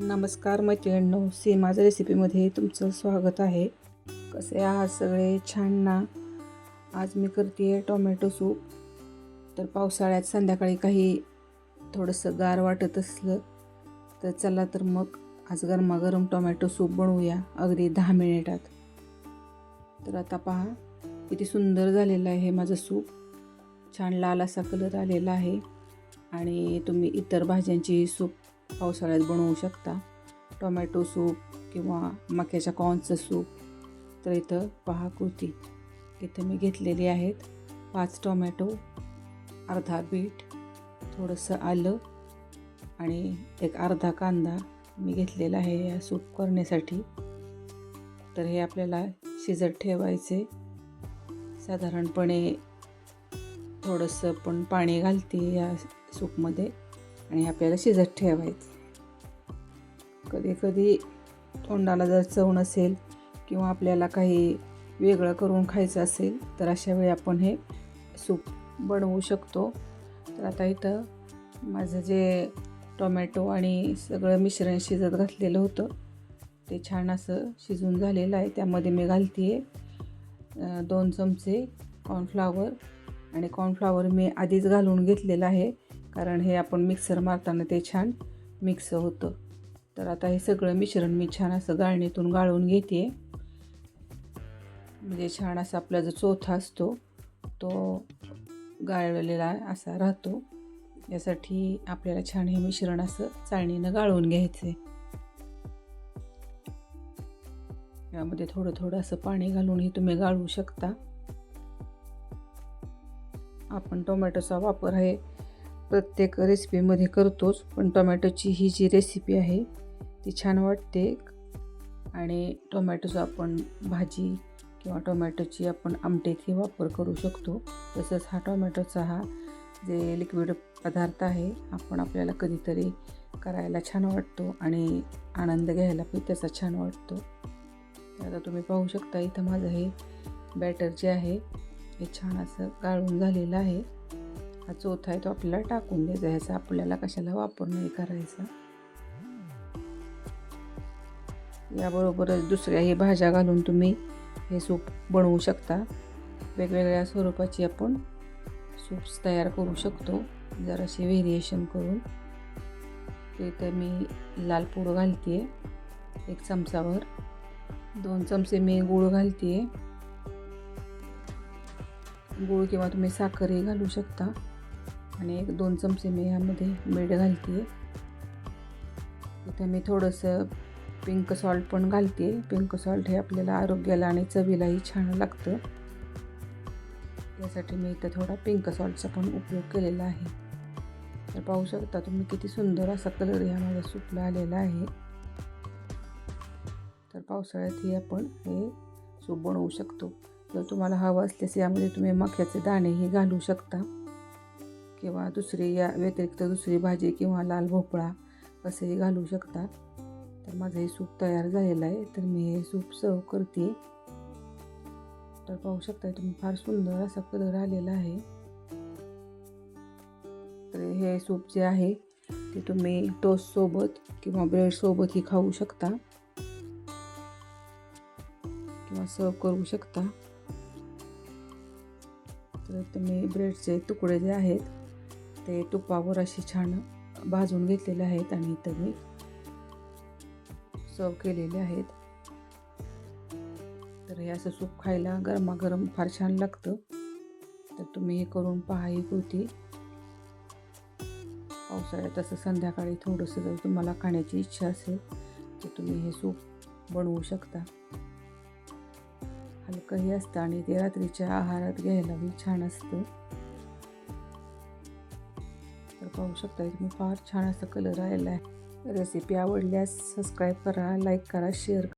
नमस्कार मैत्रिणींनो सीमाज रेसिपीमध्ये तुमचं स्वागत आहे. कसे आहात सगळे? छान ना? आज मी करते आहे टोमॅटो सूप तर पावसाळ्यात संध्याकाळी काही थोडंसं गार वाटत असलं तर चला तर मग आज गरमागरम टोमॅटो सूप बनवूया. अगदी दहा मिनिटात. तर आता पहा किती सुंदर झालेलं आहे माझं सूप छान लाल असा कलर आलेला आहे. आणि तुम्ही इतर भाज्यांची सूप पावसाळ्यात बनवू शकता. टोमॅटो सूप किंवा मक्याच्या कॉर्नचं सूप. तर इथं पहा कृती. इथं मी घेतलेली आहेत पाच टोमॅटो अर्धा बीट थोडंसं आलं आणि एक अर्धा कांदा मी घेतलेला आहे या सूप करण्यासाठी. तर हे आपल्याला शिजत ठेवायचे. साधारणपणे थोडंसं पण पाणी घालते या सूपमध्ये. आणि आपल्याला शिजत ठेवायचं. कधी कधी तोंडाला जर चव नसेल किंवा आपल्याला काही वेगळं करून खायचं असेल तर अशा वेळी आपण हे सूप बनवू शकतो. तर आता इथं माझं जे टोमॅटो आणि सगळं मिश्रण शिजत घातलेलं होतं ते छान असं शिजून झालेलं आहे. त्यामध्ये मी घालते आहे दोन चमचे कॉर्नफ्लावर आणि कॉर्नफ्लावर मी आधीच घालून घेतलेलं आहे. कारण हे आपण मिक्सर मारताना ते छान मिक्स होतं. तर आता हे सगळं मिश्रण मी छान असं गाळणीतून गाळून घेते म्हणजे छान असा आपला जो चोथा असतो तो गाळलेला असा राहतो. यासाठी आपल्याला छान हे मिश्रण असं चाळणीनं गाळून घ्यायचं यामध्ये थोडं थोडं असं पाणी घालूनही तुम्ही गाळू शकता. आपण टोमॅटोचा वापर आहे प्रत्येक रेसिपीमध्ये करतोच पण टोमॅटोची ही जी रेसिपी आहे ती छान वाटते. आणि टोमॅटोचं आपण भाजी किंवा टोमॅटोची आपण आमटेतही वापर करू शकतो. तसंच हा टोमॅटोचा हा जे लिक्विड पदार्थ आहे आपण आपल्याला कधीतरी करायला छान वाटतो आणि आनंद घ्यायला पण त्याचा छान वाटतो. आता तुम्ही पाहू शकता इथं माझं हे बॅटर जे आहे हे छान असं गाळून झालेलं आहे. हा चौथा आहे तो आपल्याला टाकून द्यायचा. ह्याचा आपल्याला कशाला वापर नाही करायचा. याबरोबरच दुसऱ्याही भाज्या घालून तुम्ही हे सूप बनवू शकता. वेगवेगळ्या स्वरूपाची आपण सूप्स तयार करू शकतो. जराशी व्हेरिएशन करून. तिथे मी लाल पूड घालते एक चमचावर दोन चमचे मी गूळ घालते गूळ किंवा तुम्ही साखरही घालू शकता. आणि एक दोन चमचे मी यामध्ये मीठ घालते इथं मी थोडंसं पिंक सॉल्ट पण घालते पिंक सॉल्ट हे आपल्याला आरोग्याला आणि चवीलाही छान लागतं. यासाठी मी इथं थोडा पिंक सॉल्टचा पण उपयोग केलेला आहे. तर पाहू शकता तुम्ही किती सुंदर असा कलर ह्या माझा सुपला आलेला आहे. तर पावसाळ्यातही आपण हे सूप बनवू शकतो. जर तुम्हाला हवं असल्यास यामध्ये तुम्ही मक्याचे दाणेही घालू शकता. किंवा दुसरी या व्यतिरिक्त दुसरी भाजी किंवा लाल भोपळा असेही घालू शकता तर माझं हे सूप तयार झालेलं आहे तर मी हे सूप सर्व करते. तर पाहू शकता तुम्ही फार सुंदर असा कलर आलेला आहे. तर हे सूप जे आहे ते तुम्ही टोस्टसोबत किंवा ब्रेडसोबतही खाऊ शकता. किंवा सर्व करू शकता. तर तुम्ही ब्रेडचे तुकडे जे आहेत ते तुपावर असे छान भाजून घेतलेले आहेत आणि इथं मी सर्व केलेले आहेत. तर हे असं सूप खायला गरमागरम फार छान लागतं. तर तुम्ही हे करून पहा ही कृती पावसाळ्यात असं संध्याकाळी थोडंसं जर तुम्हाला खाण्याची इच्छा असेल तर तुम्ही हे सूप बनवू शकता. हलकंही असतं आणि ते रात्रीच्या आहारात घ्यायलाही छान असतं. पाहू शकता तुम्ही फार छान असा कलर आलेला आहे. रेसिपी आवडल्यास सबस्क्राईब करा लाईक करा शेअर करा.